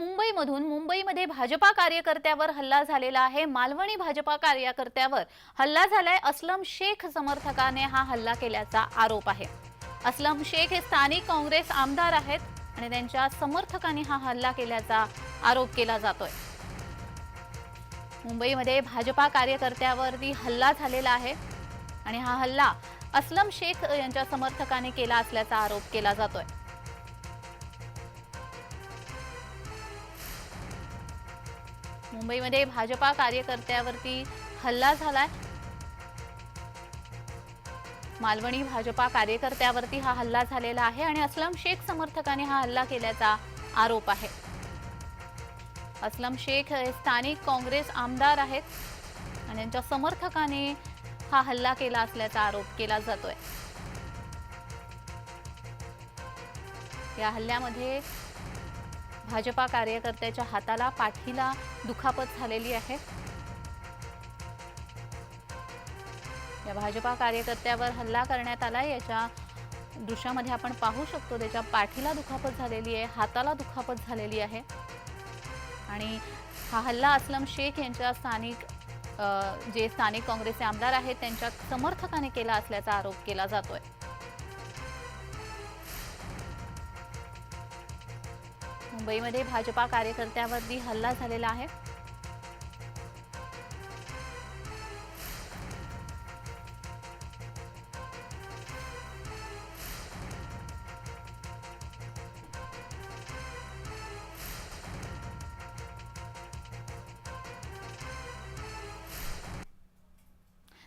मुंबईमधून मुंबईमध्ये भाजपा कार्यकर्त्यावर हल्ला झालेला आहे. मालवणी भाजपा कार्यकर्त्यावर हल्ला झालाय. असलम शेख समर्थकाने हा हल्ला केल्याचा आरोप आहे. असलम शेख हे स्थानिक काँग्रेस आमदार आहेत आणि त्यांच्या समर्थकांनी हा हल्ला केल्याचा आरोप केला जातोय. मुंबईमध्ये भाजपा कार्यकर्त्यावरती हल्ला झालेला आहे आणि हा हल्ला असलम शेख यांच्या समर्थकाने केला असल्याचा आरोप केला जातोय. मुंबईमध्ये भाजपा कार्यकर्त्यावरती हल्ला झालाय. मालवणी भाजपा कार्यकर्त्यावरती हा हल्ला झालेला आहे आणि असलम शेख समर्थकाने हा हल्ला केल्याचा आरोप आहे. असलम शेख हे स्थानिक काँग्रेस आमदार आहेत आणि त्यांच्या समर्थकाने हा हल्ला केला असल्याचा आरोप केला जातोय. या हल्ल्यामध्ये भाजपा कार्यकर्त्याच्या हाताला पाठीला दुखापत झालेली आहे. या भाजपा कार्यकर्त्यावर हल्ला करण्यात आला याच्या दृश्यामध्ये आपण पाहू शकतो त्याच्या पाठीला दुखापत झालेली आहे हाताला दुखापत झालेली आहे. आणि हा हल्ला असलम शेख यांच्या स्थानिक जे स्थानिक काँग्रेसचे आमदार आहेत त्यांच्या समर्थकाने केला असल्याचा आरोप केला जातोय. मुंबईमध्ये भाजपा कार्यकर्त्यावरती हल्ला झालेला आहे.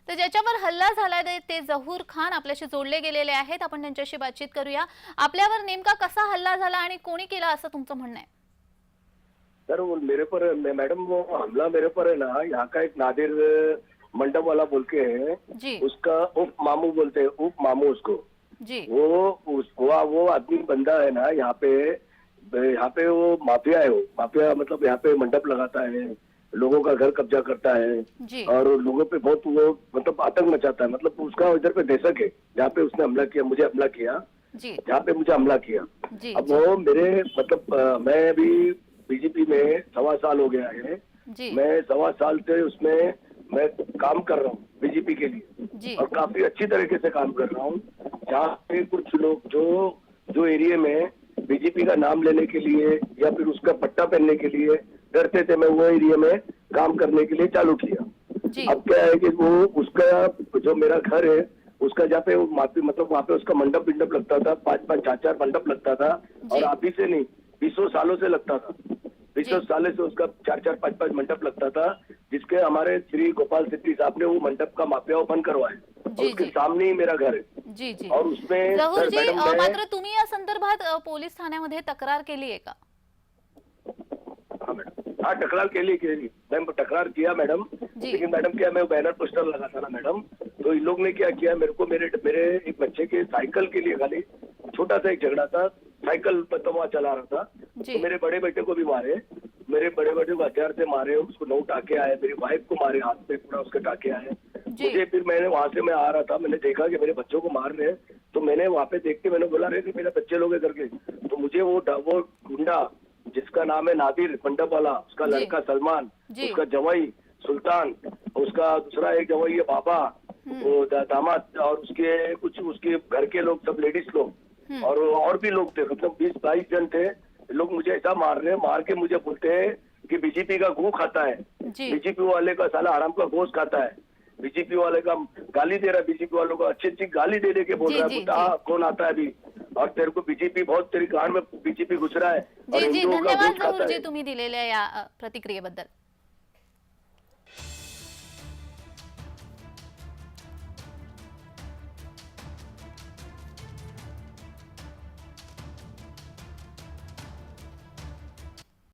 तर ज्याच्यावर हल्ला झालाय ते- ते जहूर खान आपल्याशी जोडले गेलेले आहेत. आपण त्यांच्याशी बातचीत करूया. आपल्यावर नेमका कसा हल्ला झाला आणि कोणी केला असं तुमचं म्हणणं आहे? वो मेरे पर मैडम वो हमला मेरे पर है ना. यहाँ का एक नादिर मंडप वाला बोल के है। जी। उसका उप मामू बोलते हैं उप मामू उसको। जी। वो उस वो वो आदमी बंदा है ना यहाँ पे यहाँ पे वो माफिया है वो। माफिया मतलब यहाँ पे मंडप लगाता है। लोगों का घर कब्जा करता है और लोगों पे बहुत वो मतलब आतंक मचाता है। मतलब उसका इधर पे दहशक है जहाँ पे उसने हमला किया मुझे हमला किया। जहाँ पे मुझे हमला किया। जी अब वो मेरे मतलब अ, मैं अभी बीजेपी में सवा साल हो गया है। मैं सवा साल से उसमें मैं काम कर रहा हूँ बीजेपी के लिए। और काफ़ी अच्छी तरीके से काम कर रहा हूँ। जहाँ पे कुछ लोग जो जो एरिया में बीजेपी का नाम लेने के लिए या फिर उसका पट्टा पहनने के लिए डरते थे मैं वो एरिया में काम करने के लिए चालू किया। जी। अब क्या है कि वो उसका जो मेरा घर है उसका जहाँ पे मतलब वहाँ पे उसका मंडप बिंडप लगता था पाँच पाँच चार चार मंडप लगता था और अभी से नहीं बीसों सालों से लगता था। बीसों। सालों से उसका चार चार पाँच पाँच मंडप लगता था जिसके हमारे श्री गोपाल सिद्धि साहब ने वो मंडप का माफिया ओपन करवाया। उसके। सामने ही मेरा घर है। जी जी। और उसमें मात्र तुम्ही या संदर्भात पोलीस ठाण्यामध्ये तक्रार केली आहे का? हाँ हाँ के लिए मैम तकरार किया मैडम लेकिन मैडम क्या मैं बैनर पोस्टर लगा था ना मैडम तो इन लोग ने क्या किया मेरे को मेरे मेरे एक बच्चे के साइकिल के लिए खाली छोटा सा एक झगड़ा था साइकिल पर तो वहाँ चला रहा था। तो मेरे बड़े बेटे को भी मारे मेरे बड़े बेटे को हथियार से मारे उसको नौ टाके आए मेरी वाइफ को मारे हाथ पे पूरा उसके टाके आए। मुझे फिर मैंने वहाँ से मैं आ रहा था मैंने देखा कि मेरे बच्चों को मार रहे हैं तो मैंने वहाँ पे देख के मैंने बोला रहे कि मेरे बच्चे लोग करके तो मुझे वो वो गुंडा जिसका नाम है नादिर मंडप वाला उसका लड़का सलमान उसका जवाई सुल्तान उसका दूसरा एक जवाई है बाबा हम्म। वो दामाद और उसके कुछ उसके घर के लोग सब लेडीज़ लोग। हम्म। और और भी लोग थे मतलब बीस बाईस जन थे। लोग मुझे ऐसा मार रहे मार के मुझे बोलते हैं कि बीजेपी का गू खाता है। बीजेपी वाले का साला आराम का गोश्त खाता है। बीजेपी वाले का गाली दे रहा है बीजेपी वालों को अच्छी अच्छी गाली दे दे के बोल जी, रहा है बुड्ढा कौन आता है अभी? और तेरे को बीजेपी बहुत तेरी गांड में बीजेपी घुस रहा है जी जी धन्यवाद जी तुम्ही दिलेल्या या प्रतिक्रियेबद्दल.